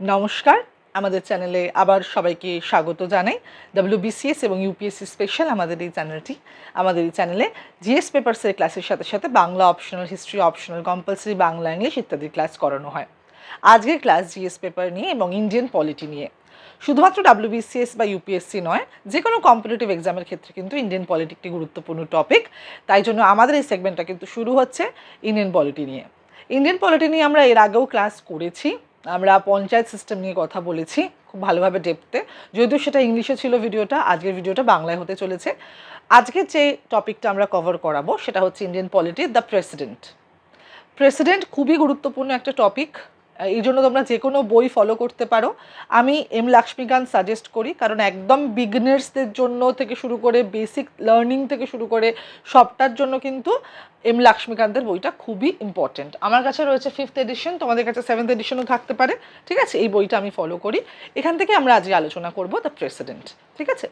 নমস্কার। আমাদের চ্যানেলে আবার সবাইকে স্বাগত জানাই। ডাব্লিউবিসিএস এবং ইউপিএসসি স্পেশাল আমাদের এই চ্যানেলটি। আমাদের এই চ্যানেলে জিএস পেপারসের ক্লাসের সাথে সাথে Bangla optional history optional compulsory Bangla English ইত্যাদি ক্লাস করানো হয়। আজকের ক্লাস জিএস পেপার নিয়ে এবং ইন্ডিয়ান পলিটি নিয়ে। শুধুমাত্র ডাব্লিউবিসিএস বা ইউপিএসসি নয় যে কোনো কম্পিটিটিভ এক্সামের ক্ষেত্রে কিন্তু ইন্ডিয়ান পলিটি একটি গুরুত্বপূর্ণ টপিক তাই জন্য আমাদের এই সেগমেন্টটা কিন্তু শুরু হচ্ছে ইন্ডিয়ান পলিটি নিয়ে। ইন্ডিয়ান পলিটি নিয়ে আমরা এর আগেও ক্লাস করেছি। আমরা পঞ্চায়েত সিস্টেম নিয়ে কথা বলেছি খুব ভালোভাবে ডেপতে যদিও সেটা ইংলিশে ছিল ভিডিওটা, আজকের ভিডিওটা বাংলায় হতে চলেছে। আজকের যে টপিকটা আমরা কভার করাবো সেটা হচ্ছে Indian polity the president president খুবই গুরুত্বপূর্ণ একটা টপিক এই জন্য তোমরা যে কোনো বই ফলো করতে পারো। আমি এম লক্ষ্মীকান্ত সাজেস্ট করি, কারণ একদম বিগনার্সদের জন্য থেকে শুরু করে বেসিক লার্নিং থেকে শুরু করে সবটার জন্য কিন্তু এম লক্ষ্মীকান্তের বইটা খুবই ইম্পর্টেন্ট আমার কাছে রয়েছে ফিফথ এডিশন তোমাদের কাছে সেভেন্থ এডিশনও থাকতে পারে। ঠিক আছে? এই বইটা আমি ফলো করি। এখান থেকে আমরা আজকে আলোচনা করব দ্য প্রেসিডেন্ট ঠিক আছে?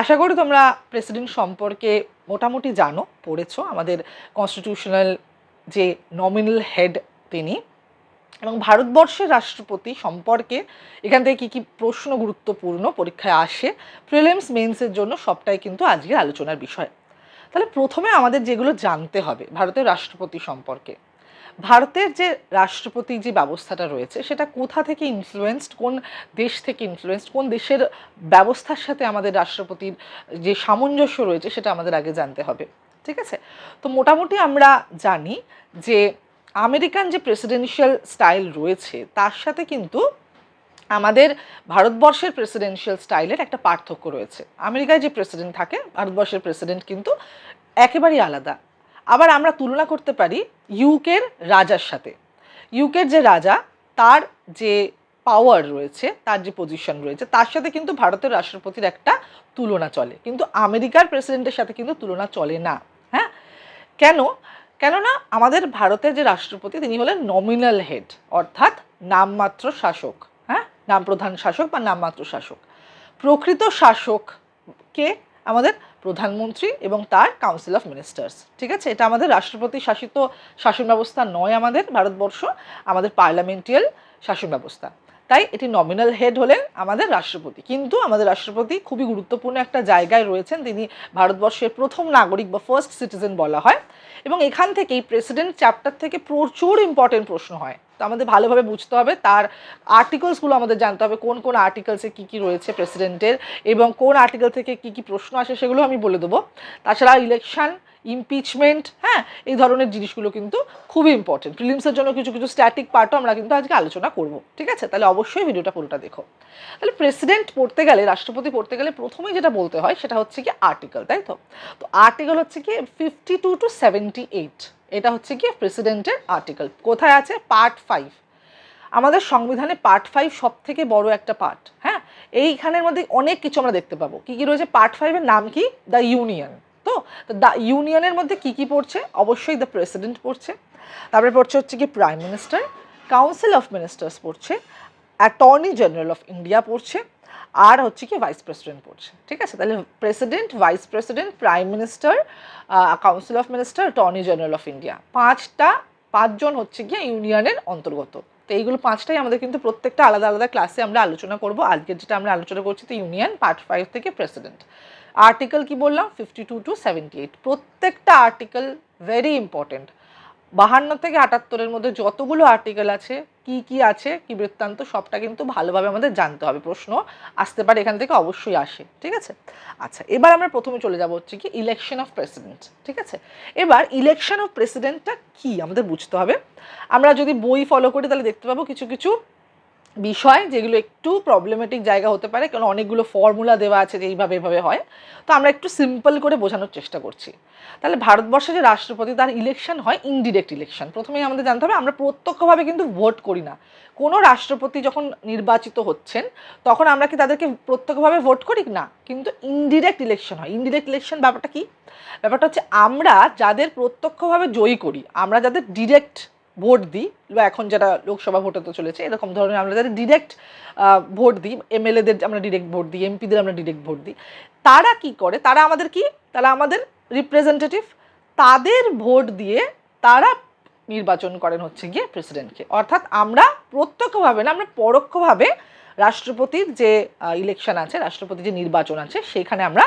আশা করি তোমরা প্রেসিডেন্ট সম্পর্কে মোটামুটি জানো, পড়েছো। আমাদের কনস্টিটিউশনাল যে নমিনাল হেড তিনি এবং ভারতবর্ষের রাষ্ট্রপতি সম্পর্কে এখান থেকে কী কী প্রশ্ন গুরুত্বপূর্ণ পরীক্ষায় আসে প্রিলিমস মেন্সের জন্য সবটাই কিন্তু আজকের আলোচনার বিষয়। তাহলে প্রথমে আমাদের যেগুলো জানতে হবে ভারতের রাষ্ট্রপতি সম্পর্কে। ভারতের যে রাষ্ট্রপতি যে ব্যবস্থাটা রয়েছে, সেটা কোথা থেকে ইনফ্লুয়েসড কোন দেশ থেকে ইনফ্লুয়েসড কোন দেশের ব্যবস্থার সাথে আমাদের রাষ্ট্রপতির যে সামঞ্জস্য রয়েছে, সেটা আমাদের আগে জানতে হবে। ঠিক আছে? তো মোটামুটি আমরা জানি যে আমেরিকান যে প্রেসিডেন্সিয়াল স্টাইল রয়েছে, তার সাথে কিন্তু আমাদের ভারতবর্ষের প্রেসিডেন্সিয়াল স্টাইলের একটা পার্থক্য রয়েছে। আমেরিকায় যে প্রেসিডেন্ট থাকে, ভারতবর্ষের প্রেসিডেন্ট কিন্তু একেবারেই আলাদা। আবার আমরা তুলনা করতে পারি ইউকের রাজার সাথে। ইউকের যে রাজা, তার যে পাওয়ার রয়েছে, তার যে পজিশন রয়েছে, তার সাথে কিন্তু ভারতের রাষ্ট্রপতির একটা তুলনা চলে। কিন্তু আমেরিকার প্রেসিডেন্টের সাথে কিন্তু তুলনা চলে না। হ্যাঁ? কেন? কেননা আমাদের ভারতের যে রাষ্ট্রপতি তিনি হলেন নমিনাল হেড অর্থাৎ নামমাত্র শাসক হ্যাঁ? নাম প্রধান শাসক বা নামমাত্র শাসক। প্রকৃত শাসককে আমাদের প্রধানমন্ত্রী এবং তার কাউন্সিল অফ মিনিস্টার্স ঠিক আছে? এটা আমাদের রাষ্ট্রপতি শাসিত শাসন ব্যবস্থা নয় আমাদের ভারতবর্ষ, আমাদের পার্লামেন্টিয়াল শাসন ব্যবস্থা। তাই এটি নমিনাল হেড হলেন আমাদের রাষ্ট্রপতি। কিন্তু আমাদের রাষ্ট্রপতি খুবই গুরুত্বপূর্ণ একটা জায়গায় রয়েছেন, তিনি ভারতবর্ষের প্রথম নাগরিক বা ফার্স্ট সিটিজেন বলা হয়। এবং এখান থেকেই প্রেসিডেন্ট চ্যাপ্টার থেকে প্রচুর ইম্পর্টেন্ট প্রশ্ন হয়। তো আমাদের ভালোভাবে বুঝতে হবে তার আর্টিকেলসগুলো আমাদের জানতে হবে, কোন কোন আর্টিকেলসে কী কী রয়েছে প্রেসিডেন্টের এবং কোন আর্টিকেল থেকে কী কী প্রশ্ন আসে সেগুলো আমি বলে দেবো। তাছাড়া ইলেকশন ইমপিচমেন্ট হ্যাঁ এই ধরনের জিনিসগুলো কিন্তু খুবই ইম্পর্টেন্ট প্রিলিমসের জন্য কিছু কিছু স্ট্যাটিক পার্টও আমরা কিন্তু আজকে আলোচনা করব, ঠিক আছে? তাহলে অবশ্যই ভিডিওটা পুরোটা দেখো। তাহলে প্রেসিডেন্ট পড়তে গেলে, রাষ্ট্রপতি পড়তে গেলে প্রথমেই যেটা বলতে হয়, সেটা হচ্ছে কি আর্টিকেল তাই তো? তো আর্টিকেল হচ্ছে কি fifty two to seventy eight এটা হচ্ছে কি প্রেসিডেন্টের আর্টিকেল কোথায় আছে? পার্ট ফাইভ আমাদের সংবিধানে পার্ট ফাইভ সব থেকে বড় একটা পার্ট হ্যাঁ? এইখানের মধ্যে অনেক কিছু আমরা দেখতে পাবো। কী কী রয়েছে? পার্ট ফাইভের নাম কি? দ্য ইউনিয়ন তো দ্য ইউনিয়নের মধ্যে কি কি পড়ছে? অবশ্যই দ্য প্রেসিডেন্ট পড়ছে। তারপরে পড়ছে হচ্ছে কি prime minister council of ministers পড়ছে অ্যাটর্নি জেনারেল অফ ইন্ডিয়া পড়ছে, আর হচ্ছে কি ভাইস প্রেসিডেন্ট পড়ছে। ঠিক আছে? তাহলে president vice president prime minister council of minister attorney general of India পাঁচটা, পাঁচজন হচ্ছে গিয়ে ইউনিয়নের অন্তর্গত। তো এইগুলো পাঁচটাই আমাদের কিন্তু প্রত্যেকটা আলাদা আলাদা ক্লাসে আমরা আলোচনা করব। আজকের যেটা আমরা আলোচনা করছি তো ইউনিয়ন পার্ট ফাইভ থেকে প্রেসিডেন্ট আর্টিকেল কি বললাম? Fifty two to seventy eight প্রত্যেকটা আর্টিকেল ভেরি ইম্পর্টেন্ট বাহান্ন থেকে আটাত্তরের মধ্যে যতগুলো আর্টিকেল আছে, কি কি আছে, কি বৃত্তান্ত, সবটা কিন্তু ভালোভাবে আমাদের জানতে হবে। প্রশ্ন আসতে পারে এখান থেকে অবশ্যই আসে, ঠিক আছে? আচ্ছা এবার আমরা প্রথমে চলে যাব হচ্ছে কি ইলেকশন অফ প্রেসিডেন্ট ঠিক আছে? এবার ইলেকশন অফ প্রেসিডেন্টটা কি? আমাদের বুঝতে হবে। আমরা যদি বই ফলো করি তাহলে দেখতে পাবো কিছু কিছু বিষয় যেগুলো একটু প্রবলেমেটিক জায়গা হতে পারে, কারণ অনেকগুলো ফর্মুলা দেওয়া আছে যে এইভাবে এভাবে হয়। তো আমরা একটু সিম্পল করে বোঝানোর চেষ্টা করছি। তাহলে ভারতবর্ষে যে রাষ্ট্রপতি, তার ইলেকশন হয় ইনডিরেক্ট ইলেকশন প্রথমেই আমাদের জানতে হবে, আমরা প্রত্যক্ষভাবে কিন্তু ভোট করি না। কোনো রাষ্ট্রপতি যখন নির্বাচিত হচ্ছেন, তখন আমরা কি তাদেরকে প্রত্যক্ষভাবে ভোট করি? না, কিন্তু ইনডিরেক্ট ইলেকশন হয়। ইনডিরেক্ট ইলেকশন ব্যাপারটা কি? ব্যাপারটা হচ্ছে আমরা যাদের প্রত্যক্ষভাবে জয়ী করি, আমরা যাদের ডিরেক্ট ভোট দিই, বা এখন যারা লোকসভা ভোট হতে চলেছে, এরকম ধরনের আমরা যাদের ডিরেক্ট ভোট দিই, এমএলএদের আমরা ডিরেক্ট ভোট দিই, এমপিদের আমরা ডিরেক্ট ভোট দিই, তারা কি করে? তারা আমাদের কি? তারা আমাদের রিপ্রেজেন্টেটিভ তাদের ভোট দিয়ে তারা নির্বাচন করেন হচ্ছে গিয়ে প্রেসিডেন্টকে অর্থাৎ আমরা প্রত্যক্ষভাবে না, আমরা পরোক্ষভাবে রাষ্ট্রপতির যে ইলেকশন আছে, রাষ্ট্রপতির যে নির্বাচন আছে, সেখানে আমরা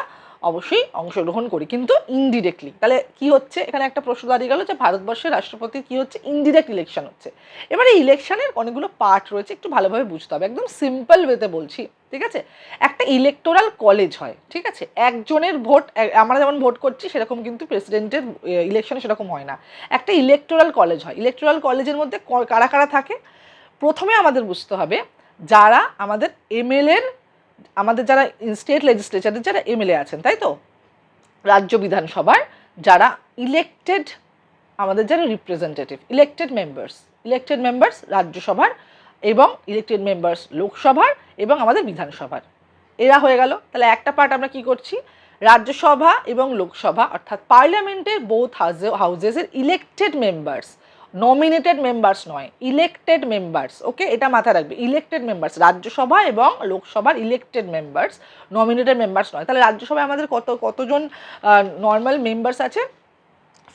অবশ্যই অংশগ্রহণ করি। কিন্তু ইনডিরেক্টলি তাহলে কি হচ্ছে? এখানে একটা প্রশ্ন দাঁড়িয়ে গেল যে ভারতবর্ষের রাষ্ট্রপতি কি হচ্ছে? ইনডিরেক্ট ইলেকশন হচ্ছে। এবারে ইলেকশনের অনেকগুলো পার্ট রয়েছে, একটু ভালোভাবে বুঝতে হবে। একদম সিম্পল ওয়েতে বলছি, ঠিক আছে? একটা ইলেকটোরাল কলেজ হয়, ঠিক আছে? একজনের ভোট আমরা যেমন ভোট করছি, সেরকম কিন্তু প্রেসিডেন্টের ইলেকশনে সেরকম হয় না। একটা ইলেকটোরাল কলেজ হয়। ইলেকটোরাল কলেজের মধ্যে কারা কারা থাকে? প্রথমে আমাদের বুঝতে হবে যারা আমাদের এমএলএর আমাদের যারা স্টেট লেজিসলেচারের যারা এমএলএ আছেন, তাই তো? রাজ্য বিধানসভার যারা ইলেকটেড আমাদের যারা representative elected members elected members রাজ্যসভার এবং ইলেকটেড মেম্বার্স লোকসভার এবং আমাদের বিধানসভার। এরা হয়ে গেল। তাহলে একটা পার্ট আমরা কি করছি? রাজ্যসভা এবং লোকসভা, অর্থাৎ পার্লামেন্টের বোথ হাউজে হাউজেসের ইলেকটেড মেম্বার্স নমিনেটেড মেম্বার্স নয় ইলেকটেড মেম্বার্স ওকে এটা মাথায় রাখবে ইলেকটেড মেম্বার্স রাজ্যসভা এবং লোকসভার ইলেকটেড মেম্বার্স নমিনেটেড মেম্বার্স নয়। তাহলে রাজ্যসভায় আমাদের কত, কতজন নর্মাল মেম্বার্স আছে?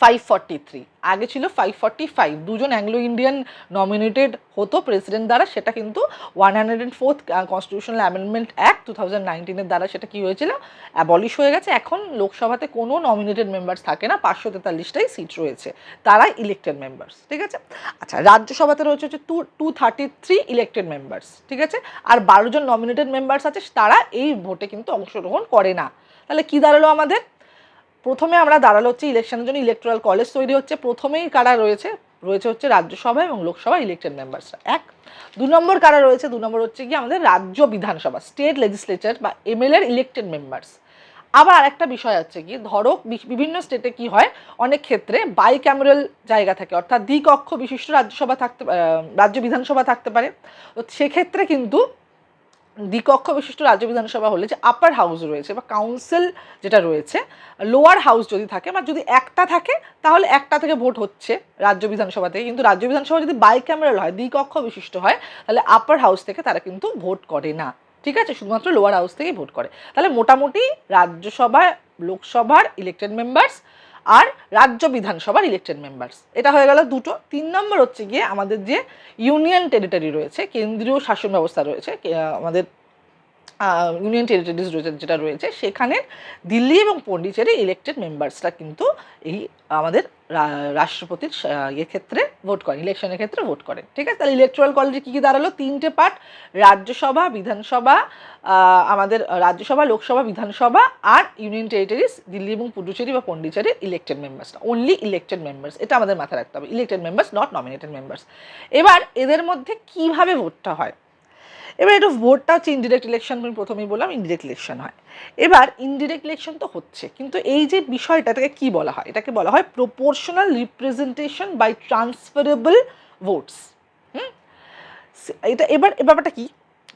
ফাইভ ফর্টি থ্রি আগে ছিল ফাইভ ফর্টি ফাইভ দুজন অ্যাংলো ইন্ডিয়ান নমিনেটেড হতো প্রেসিডেন্ট দ্বারা। সেটা কিন্তু one hundred and fourth constitutional amendment act two thousand নাইনটিনের দ্বারা সেটা কি হয়েছিল? অ্যাবলিশ হয়ে গেছে। এখন লোকসভাতে কোনো নমিনেটেড মেম্বার্স থাকে না। পাঁচশো তেতাল্লিশটাই সিট রয়েছে। তারা ইলেক্টেড মেম্বার্স ঠিক আছে? আচ্ছা রাজ্যসভাতে রয়েছে হচ্ছে two two thirty three elected members ঠিক আছে? আর বারো জন নমিনেটেড মেম্বার্স আছে। তারা এই ভোটে কিন্তু অংশগ্রহণ করে না। তাহলে কি দাঁড়াল আমাদের? প্রথমে আমরা দাঁড়াল হচ্ছে ইলেকশনের জন্য ইলেকট্রাল কলেজ তৈরি হচ্ছে। প্রথমেই কারা রয়েছে? রয়েছে হচ্ছে রাজ্যসভা এবং লোকসভা ইলেক্টেড মেম্বার্সরা এক, দু নম্বর কারা রয়েছে? দু নম্বর হচ্ছে কি আমাদের রাজ্য বিধানসভা স্টেট লেজিসলেচার বা এমএলএর ইলেক্টেড মেম্বার্স আবার আরেকটা বিষয় হচ্ছে কি ধরো বিভিন্ন স্টেটে কি হয়? অনেক ক্ষেত্রে বাই ক্যামেরাল জায়গা থাকে, অর্থাৎ দ্বিকক্ষ বিশিষ্ট রাজ্যসভা থাকতে রাজ্য বিধানসভা থাকতে পারে। তো সেক্ষেত্রে কিন্তু দ্বিকক্ষ বিশিষ্ট রাজ্য বিধানসভা হলে যে আপার হাউস রয়েছে বা কাউন্সিল যেটা রয়েছে লোয়ার হাউস যদি থাকে, বা যদি একটা থাকে, তাহলে একটা থেকে ভোট হচ্ছে রাজ্য বিধানসভা থেকে। কিন্তু রাজ্য বিধানসভা যদি বাই ক্যামেরাল হয়, দ্বিকক্ষ বিশিষ্ট হয়, তাহলে আপার হাউস থেকে তারা কিন্তু ভোট করে না। ঠিক আছে? শুধুমাত্র লোয়ার হাউস থেকেই ভোট করে। তাহলে মোটামুটি রাজ্যসভা লোকসভার ইলেকটেড মেম্বার্স আর রাজ্য বিধানসভার ইলেকটেড মেম্বার্স এটা হয়ে গেল দুটো। তিন নম্বর হচ্ছে গিয়ে আমাদের যে ইউনিয়ন টেরিটরি রয়েছে, কেন্দ্রীয় শাসন ব্যবস্থা রয়েছে আমাদের ইউনিয়ন টেরিটরিজ রয়েছে যেটা রয়েছে, সেখানে দিল্লি এবং পন্ডিচেরি ইলেক্টেড মেম্বার্সরা কিন্তু এই আমাদের রাষ্ট্রপতির ইয়ে ক্ষেত্রে ভোট করেন ইলেকশনের ক্ষেত্রে ভোট করেন, ঠিক আছে? তাহলে ইলেকট্রাল কলেজে কী কী দাঁড়াল? তিনটে পার্ট রাজ্যসভা, বিধানসভা আমাদের রাজ্যসভা, লোকসভা, বিধানসভা আর ইউনিয়ন টেরিটরিজ দিল্লি এবং পুডুচেরি বা Pondicherry elected members only elected members এটা আমাদের মাথায় রাখতে হবে। Elected members not nominated members এবার এদের মধ্যে কীভাবে ভোটটা হয়? এবার একটু ভোটটা হচ্ছে ইনডিরেক্ট ইলেকশন আমি প্রথমেই বললাম ইনডিরেক্ট ইলেকশন হয়। এবার ইনডিরেক্ট ইলেকশন তো হচ্ছে, কিন্তু এই যে বিষয়টা, এটাকে কি বলা হয়? এটাকে বলা হয় proportional representation by transferable votes hmm? এটা এবার, এ ব্যাপারটা কি?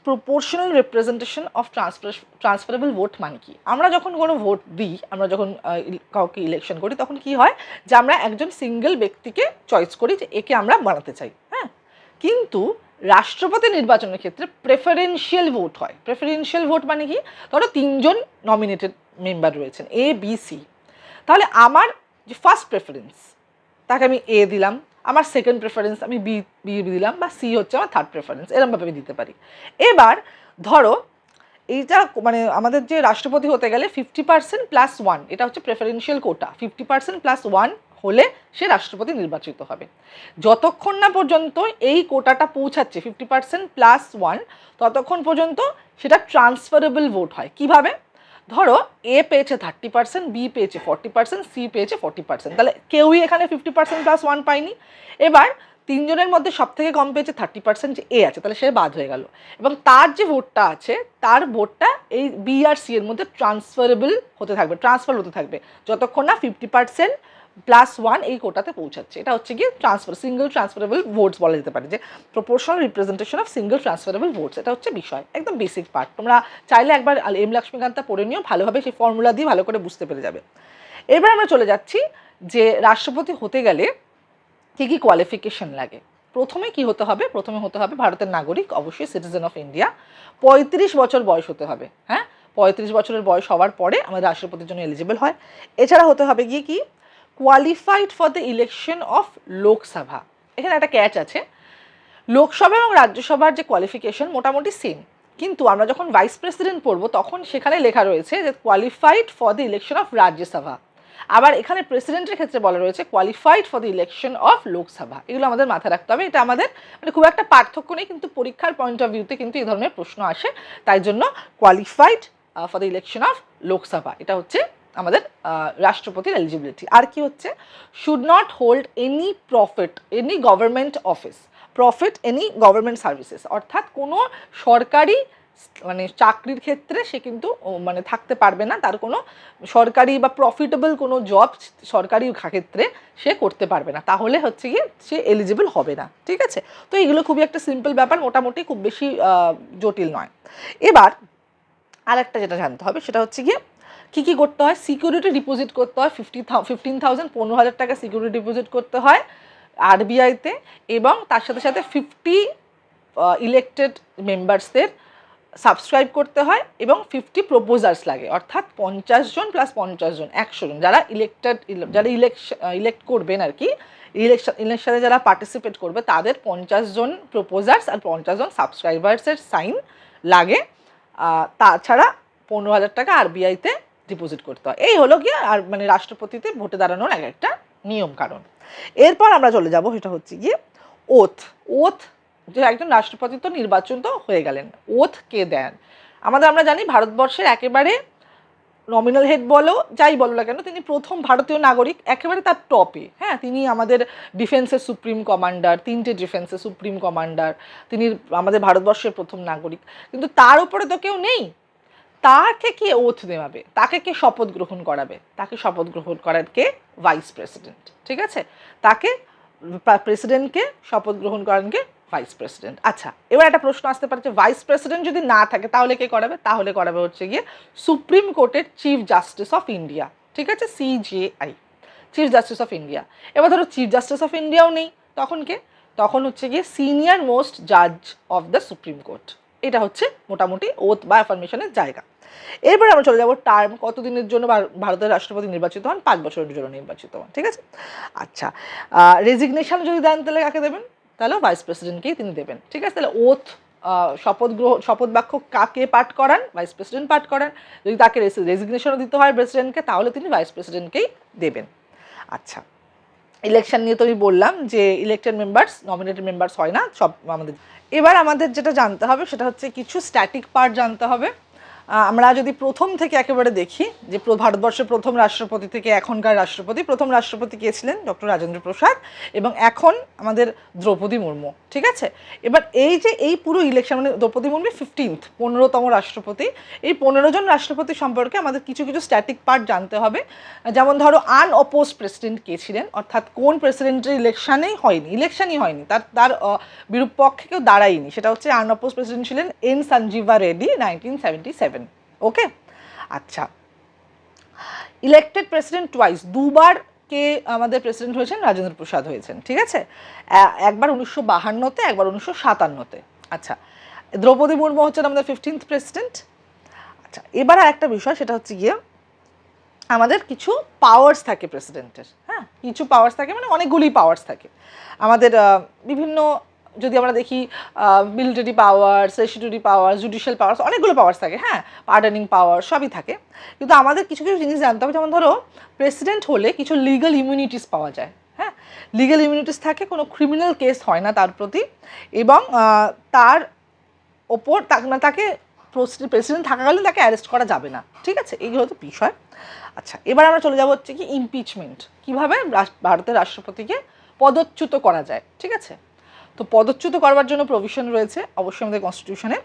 Proportional representation of transfer transferable vote মানে কি? আমরা যখন কোনো ভোট দিই, আমরা যখন কাউকে ইলেকশন করি, তখন কি হয়? যে আমরা একজন সিঙ্গেল ব্যক্তিকে চয়েস করি যে একে আমরা বানাতে চাই। হ্যাঁ? কিন্তু রাষ্ট্রপতি নির্বাচনের ক্ষেত্রে প্রেফারেন্সিয়াল ভোট হয়। প্রেফারেন্সিয়াল ভোট মানে কি? ধরো তিনজন নমিনেটেড মেম্বার রয়েছেন এ বি সি তাহলে আমার যে ফার্স্ট প্রেফারেন্স তাকে আমি এ দিলাম। আমার সেকেন্ড প্রেফারেন্স আমি বি বি দিলাম বা সি হচ্ছে আমার থার্ড প্রেফারেন্স এরমভাবে আমি দিতে পারি। এবার ধরো, এইটা মানে আমাদের যে রাষ্ট্রপতি হতে গেলে ফিফটি পার্সেন্ট প্লাস ওয়ান এটা হচ্ছে preferential quota fifty percent plus one হলে সে রাষ্ট্রপতি নির্বাচিত হবে। যতক্ষণ না পর্যন্ত এই কোটাটা পৌঁছাচ্ছে ফিফটি পার্সেন্ট প্লাস ওয়ান ততক্ষণ পর্যন্ত সেটা ট্রান্সফারেবল ভোট হয়। কীভাবে? ধরো এ পেয়েছে থার্টি পার্সেন্ট বি পেয়েছে ফর্টি পার্সেন্ট সি পেয়েছে ফর্টি পার্সেন্ট তাহলে কেউই এখানে ফিফটি পার্সেন্ট প্লাস ওয়ান পায়নি। এবার তিনজনের মধ্যে সব থেকে কম পেয়েছে থার্টি পার্সেন্ট যে এ আছে, তাহলে সে বাদ হয়ে গেল। এবং তার যে ভোটটা আছে, তার ভোটটা এই বি আর সি এর মধ্যে ট্রান্সফারেবল হতে থাকবে ট্রান্সফার হতে থাকবে। যতক্ষণ না ফিফটি পার্সেন্ট প্লাস ওয়ান এই কোটাতে পৌঁছাচ্ছে। এটা হচ্ছে গিয়ে ট্রান্সফার সিঙ্গেল ট্রান্সফারেবল ভোটস বলা যেতে পারে যে proportional representation of single transferable votes এটা হচ্ছে বিষয়, একদম বেসিক পার্ট তোমরা চাইলে একবার এম লক্ষ্মীকান্তা পড়ে নিও, ভালোভাবে সেই ফর্মুলা দিয়ে ভালো করে বুঝতে পেরে যাবে। এবার আমরা চলে যাচ্ছি যে রাষ্ট্রপতি হতে গেলে কী কী কোয়ালিফিকেশন লাগে? প্রথমে কি হতে হবে? প্রথমে হতে হবে ভারতের নাগরিক, অবশ্যই সিটিজেন অফ ইন্ডিয়া পঁয়ত্রিশ বছর বয়স হতে হবে হ্যাঁ? পঁয়ত্রিশ বছরের বয়স হওয়ার পরে আমাদের রাষ্ট্রপতির জন্য এলিজিবল হয়। এছাড়া হতে হবে গিয়ে কি? Qualified for the election of Lok Sabha এখানে একটা ক্যাচ আছে। লোকসভা এবং রাজ্যসভার যে কোয়ালিফিকেশন মোটামুটি সেম কিন্তু আমরা যখন ভাইস প্রেসিডেন্ট পড়ব, তখন সেখানে লেখা রয়েছে যে qualified for the election of Rajya Sabha আবার এখানে প্রেসিডেন্টের ক্ষেত্রে বলা রয়েছে qualified for the election of Lok Sabha এগুলো আমাদের মাথায় রাখতে হবে। এটা আমাদের মানে খুব একটা পার্থক্য নেই, কিন্তু পরীক্ষার পয়েন্ট অফ ভিউতে কিন্তু এই ধরনের প্রশ্ন আসে। তাই জন্য qualified for the election of Lok Sabha এটা হচ্ছে আমাদের রাষ্ট্রপতির এলিজিবিলিটি আর কি হচ্ছে? Should not hold any profit any government office profit any government services অর্থাৎ কোনো সরকারি মানে চাকরির ক্ষেত্রে সে কিন্তু মানে থাকতে পারবে না। তার কোনো সরকারি বা প্রফিটেবল কোনো জব সরকারি ক্ষেত্রে সে করতে পারবে না। তাহলে হচ্ছে গিয়ে সে এলিজিবল হবে না। ঠিক আছে? তো এগুলো খুবই একটা সিম্পল ব্যাপার, মোটামুটি খুব বেশি জটিল নয়। এবার আর একটা যেটা জানতে হবে, সেটা হচ্ছে গিয়ে কী কী করতে হয়? সিকিউরিটি ডিপোজিট করতে হয় ফিফটি ফিফটিন থাউজেন্ড পনেরো হাজার টাকা সিকিউরিটি ডিপোজিট করতে হয় আরবিআইতে এবং তার সাথে সাথে ফিফটি ইলেকটেড মেম্বার্সদের সাবস্ক্রাইব করতে হয় এবং ফিফটি প্রপোজার্স লাগে। অর্থাৎ পঞ্চাশ জন প্লাস পঞ্চাশ জন, একশো জন। যারা ইলেক্টেড যারা ইলেকশন ইলেক্ট করবেন আর কি ইলেকশন ইলেকশনে যারা পার্টিসিপেট করবে, তাদের পঞ্চাশ জন প্রপোজার্স আর পঞ্চাশ জন সাবস্ক্রাইবার্সের সাইন লাগে। তাছাড়া পনেরো হাজার টাকা আরবিআইতে ডিপোজিট করতে হয়। এই হলো গিয়ে আর মানে রাষ্ট্রপতিতে ভোটে দাঁড়ানোর এক একটা নিয়ম কারণ। এরপর আমরা চলে যাব সেটা হচ্ছে গিয়ে ওথ ওথ যে একজন রাষ্ট্রপতি তো নির্বাচন তো হয়ে গেলেন। ওথ কে দেন? আমাদের আমরা জানি ভারতবর্ষের একেবারে নমিনাল হেড বলো, যাই বলো না কেন, তিনি প্রথম ভারতীয় নাগরিক, একেবারে তার টপে হ্যাঁ তিনি আমাদের ডিফেন্সের সুপ্রিম কমান্ডার তিনটে ডিফেন্সের সুপ্রিম কমান্ডার তিনি আমাদের ভারতবর্ষের প্রথম নাগরিক। কিন্তু তার উপরে তো কেউ নেই। তাকে কে ওথ নেওয়াবে তাকে কে শপথ গ্রহণ করাবে? তাকে শপথ গ্রহণ করার কে? ভাইস প্রেসিডেন্ট ঠিক আছে? তাকে প্রেসিডেন্টকে শপথ গ্রহণ করান কে? ভাইস প্রেসিডেন্ট আচ্ছা এবার একটা প্রশ্ন আসতে পারে যে ভাইস প্রেসিডেন্ট যদি না থাকে, তাহলে কে করাবে? তাহলে করাবে হচ্ছে গিয়ে সুপ্রিম কোর্টের চিফ জাস্টিস অফ ইন্ডিয়া ঠিক আছে? CJI chief justice of India এবার ধরো চিফ জাস্টিস অফ ইন্ডিয়াও নেই, তখন কে? তখন হচ্ছে গিয়ে সিনিয়র মোস্ট জাজ অফ দ্য সুপ্রিম কোর্ট এটা হচ্ছে মোটামুটি ওথ বা অ্যাফার্মেশনের জায়গা। এরপরে আমরা চলে যাব টার্ম কতদিনের জন্য ভার- ভারতের রাষ্ট্রপতি নির্বাচিত হন? পাঁচ বছরের জন্য নির্বাচিত হন, ঠিক আছে? আচ্ছা রেজিগনেশন যদি দেন তাহলে কাকে দেবেন? তাহলে ভাইস প্রেসিডেন্টকেই তিনি দেবেন, ঠিক আছে? তাহলে ওথ শপথ গ্রহ, শপথ বাক্য কাকে পাঠ করান? ভাইস প্রেসিডেন্ট পাঠ করান। যদি তাকে রেজিগনেশনও দিতে হয় প্রেসিডেন্টকে তাহলে তিনি ভাইস প্রেসিডেন্টকেই দেবেন। আচ্ছা ইলেকশন নিয়ে তো আমি বললাম যে ইলেকটেড মেম্বার্স নমিনেটেড মেম্বার্স হয় না, সব আমাদের। এবার আমাদের যেটা জানতে হবে সেটা হচ্ছে কিছু স্ট্যাটিক পার্ট জানতে হবে। আমরা যদি প্রথম থেকে একেবারে দেখি যে ভারতবর্ষের প্রথম রাষ্ট্রপতি থেকে এখনকার রাষ্ট্রপতি প্রথম রাষ্ট্রপতি কে ছিলেন? ডক্টর রাজেন্দ্র প্রসাদ এবং এখন আমাদের দ্রৌপদী মুর্মু ঠিক আছে? এবার এই যে এই পুরো ইলেকশন মানে দ্রৌপদী মুর্মু ফিফটিন্থ পনেরোতম রাষ্ট্রপতি। এই পনেরো জন রাষ্ট্রপতি সম্পর্কে আমাদের কিছু কিছু স্ট্যাটিক পার্ট জানতে হবে। যেমন ধরো আনঅপোজ প্রেসিডেন্ট কে ছিলেন অর্থাৎ কোন প্রেসিডেন্টের ইলেকশনেই হয়নি ইলেকশনই হয়নি তার তার আহ, বিরূপক্ষে কেউ দাঁড়ায়নি। সেটা হচ্ছে আনঅপোজ প্রেসিডেন্ট ছিলেন N Sanjiva Reddy nineteen seventy seven okay আচ্ছা। ইলেক্টেড প্রেসিডেন্ট টুয়াইস দুবার কে আমাদের প্রেসিডেন্ট হয়েছেন? রাজেন্দ্র প্রসাদ হয়েছেন, ঠিক আছে? একবার উনিশশো বাহান্নতে, একবার উনিশশো সাতান্নতে। আচ্ছা দ্রৌপদী মুর্মু হচ্ছেন আমাদের ফিফটিন্থ প্রেসিডেন্ট আচ্ছা এবার আর একটা বিষয়, সেটা হচ্ছে গিয়ে আমাদের কিছু পাওয়ার্স থাকে প্রেসিডেন্টের হ্যাঁ? কিছু পাওয়ার্স থাকে মানে অনেকগুলি পাওয়ার্স থাকে। আমাদের বিভিন্ন যদি আমরা দেখি military powers residuary power judicial powers অনেকগুলো পাওয়ার্স থাকে হ্যাঁ? পার্ডানিং পাওয়ার সবই থাকে। কিন্তু আমাদের কিছু কিছু জিনিস জানতে হবে, যেমন ধরো প্রেসিডেন্ট হলে কিছু লিগাল ইমিউনিটিস পাওয়া যায় হ্যাঁ? লিগাল ইমিউনিটিস থাকে, কোনো ক্রিমিনাল কেস হয় না তার প্রতি এবং তার ওপর তা- তাকে প্রেসিডেন্ট থাকাকালীন তাকে অ্যারেস্ট করা যাবে না, ঠিক আছে? এইগুলো হচ্ছে বিষয়। আচ্ছা এবার আমরা চলে যাব হচ্ছে কি ইমপিচমেন্ট কীভাবে ভারতের রাষ্ট্রপতিকে পদচ্যুত করা যায়, ঠিক আছে? তো পদচ্যুত করবার জন্য প্রভিশন রয়েছে অবশ্যই আমাদের কনস্টিটিউশনে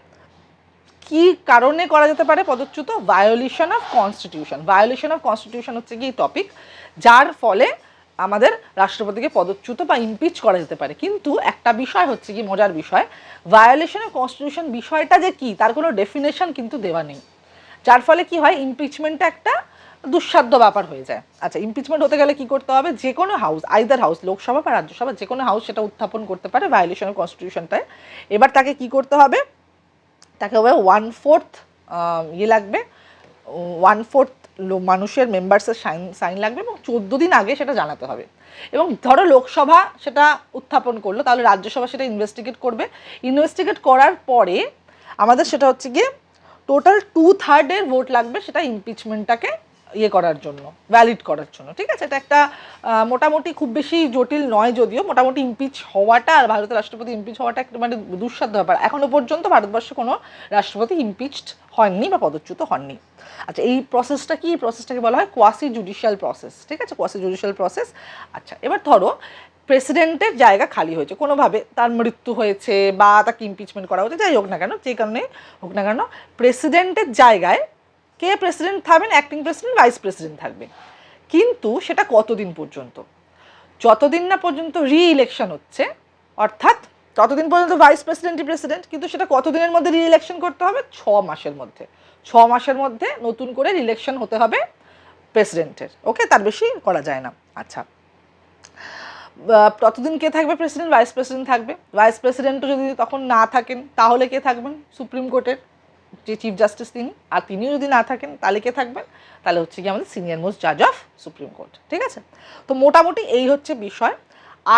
কি কারণে করা যেতে পারে পদচ্যুত? Violation of constitution violation of constitution হচ্ছে কি টপিক যার ফলে আমাদের রাষ্ট্রপতিকে পদচ্যুত বা ইমপিচ করা যেতে পারে। কিন্তু একটা বিষয় হচ্ছে কি মজার বিষয় ভায়োলেশন অফ কনস্টিটিউশন বিষয়টা যে কি, তার কোনো ডেফিনেশন কিন্তু দেওয়া নেই। যার ফলে কি হয়? ইমপিচমেন্টটা একটা দুঃসাধ্য ব্যাপার হয়ে যায়। আচ্ছা ইমপিচমেন্ট হতে গেলে কি করতে হবে? যে কোনো হাউস আইদার হাউস লোকসভা বা রাজ্যসভা যে কোনো হাউস সেটা উত্থাপন করতে পারে ভায়োলেশন অফ কনস্টিটিউশনটায় এবার তাকে কি করতে হবে? তাকে হবে ওয়ান ফোর্থ ইয়ে লাগবে। ওয়ান ফোর্থ মানুষের মেম্বার্সের সাইন সাইন লাগবে এবং চোদ্দ দিন আগে সেটা জানাতে হবে। এবং ধরো লোকসভা সেটা উত্থাপন করল, তাহলে রাজ্যসভা সেটা ইনভেস্টিগেট করবে। ইনভেস্টিগেট করার পরে আমাদের সেটা হচ্ছে গিয়ে টোটাল টু থার্ডের ভোট লাগবে, সেটা ইমপিচমেন্টটাকে ইয়ে করার জন্য ভ্যালিড করার জন্য, ঠিক আছে? এটা একটা মোটামুটি খুব বেশি জটিল নয় যদিও, মোটামুটি ইমপিচ হওয়াটা আর ভারতের রাষ্ট্রপতি ইমপিচ হওয়াটা একটা মানে দুঃসাধ্য ব্যাপার। এখনও পর্যন্ত ভারতবর্ষে কোনো রাষ্ট্রপতি ইমপিচড হননি বা পদচ্যুত হননি। আচ্ছা এই প্রসেসটা কি? এই প্রসেসটাকে বলা হয় কোয়াসি জুডিশিয়াল প্রসেস ঠিক আছে? কোয়াসি জুডিশিয়াল প্রসেস আচ্ছা এবার ধরো প্রেসিডেন্টের জায়গা খালি হয়েছে, কোনোভাবে তার মৃত্যু হয়েছে বা তাকে ইমপিচমেন্ট করা হয়েছে, যাই হোক না কেন, যে কারণে হোক না কেন প্রেসিডেন্টের জায়গায় কে প্রেসিডেন্ট থাকবেন অ্যাক্টিং প্রেসিডেন্ট ভাইস প্রেসিডেন্ট থাকবে কিন্তু সেটা কতদিন পর্যন্ত? যতদিন না পর্যন্ত রি ইলেকশন হচ্ছে, অর্থাৎ ততদিন পর্যন্ত ভাইস প্রেসিডেন্টই প্রেসিডেন্ট কিন্তু সেটা কতদিনের মধ্যে রি ইলেকশন করতে হবে? ছ মাসের মধ্যে। ছ মাসের মধ্যে নতুন করে ইলেকশন হতে হবে প্রেসিডেন্টের ওকে? তার বেশি করা যায় না। আচ্ছা। ততদিন কে থাকবে প্রেসিডেন্ট ভাইস প্রেসিডেন্ট থাকবে। ভাইস প্রেসিডেন্টও যদি তখন না থাকেন, তাহলে কে থাকবেন? সুপ্রিম কোর্টের। যে চিফ জাস্টিস তিনি, আর তিনিও যদি না থাকেন, তাহলে কে থাকবেন? তাহলে হচ্ছে কি আমাদের সিনিয়র মোস্ট জাজ অফ সুপ্রিম কোর্ট ঠিক আছে? তো মোটামুটি এই হচ্ছে বিষয়।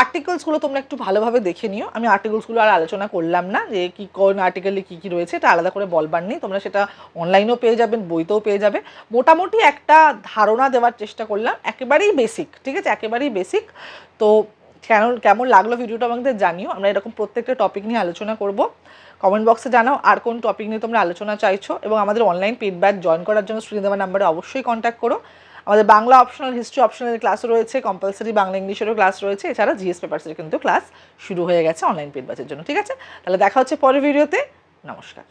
আর্টিকেলসগুলো তোমরা একটু ভালোভাবে দেখে নিও। আমি আর্টিকেলসগুলো আর আলোচনা করলাম না যে কি, কোন আর্টিকেলে কী কী রয়েছে, এটা আলাদা করে বলবার নেই। তোমরা সেটা অনলাইনেও পেয়ে যাবেন বইতেও পেয়ে যাবে। মোটামুটি একটা ধারণা দেওয়ার চেষ্টা করলাম। একেবারেই বেসিক ঠিক আছে? একেবারেই বেসিক তো কেন, কেমন লাগল ভিডিওটা আমাদের জানিও। আমরা এরকম প্রত্যেকটা টপিক নিয়ে আলোচনা করব। কমেন্ট বক্সে জানাও আর কোন টপিক নিয়ে তোমরা আলোচনা চাইছো এবং আমাদের অনলাইন পেড ব্যাচ জয়েন করার জন্য স্ক্রিনে দেওয়া নাম্বারে অবশ্যই কন্ট্যাক্ট করো। আমাদের Bangla optional history optional class রয়েছে কম্পালসারি বাংলা ইংলিশেরও ক্লাস রয়েছে, এছাড়া জিএস পেপার্সের কিন্তু ক্লাস শুরু হয়ে গেছে অনলাইন পেড ব্যাচের জন্য, ঠিক আছে? তাহলে দেখা হচ্ছে পরের ভিডিওতে নমস্কার।